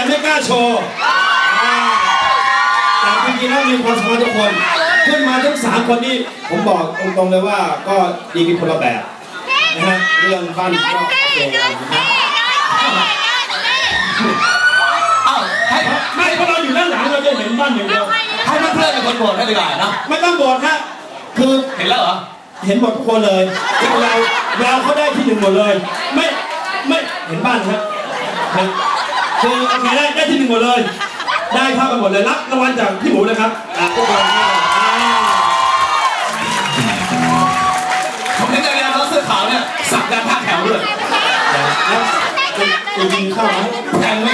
แต่ไม่กล้าโชว์แต่จริงๆแล้วมีความสามาทุกคน ขึ้นมาทั้งสามคนนี้ผมบอกตรงๆเลยว่าก็ดีกันคนละแบบนะฮะเรื่องฟันก็เจอกันนะฮะไม่เพราะเราอยู่ด้านหลังเราจะเห็นบ้านอย่างเดียวให้เพื่อนๆเป็นคนโหวตให้ดีกว่านะไม่ต้องโหวตฮะคือเห็นแล้วเหรอเห็นหมดทุกคนเลยเราเราเขาได้ที่หนึ่งหมดเลย ไม่ไม่เห็นบ้านครับ คือโอเคได้ได้ที่หนึ่งหมดเลย ได้เท่ากันหมดเลยรับรางวัลจากพี่หมูนะครับอะพวกเราเนี่ยอ่าผมเห็นในงานน้องเสื้อขาวเนี่ยสักยันต์ท่าแถวด้วยแล้วจะยิงเข้าไหม แทงไม่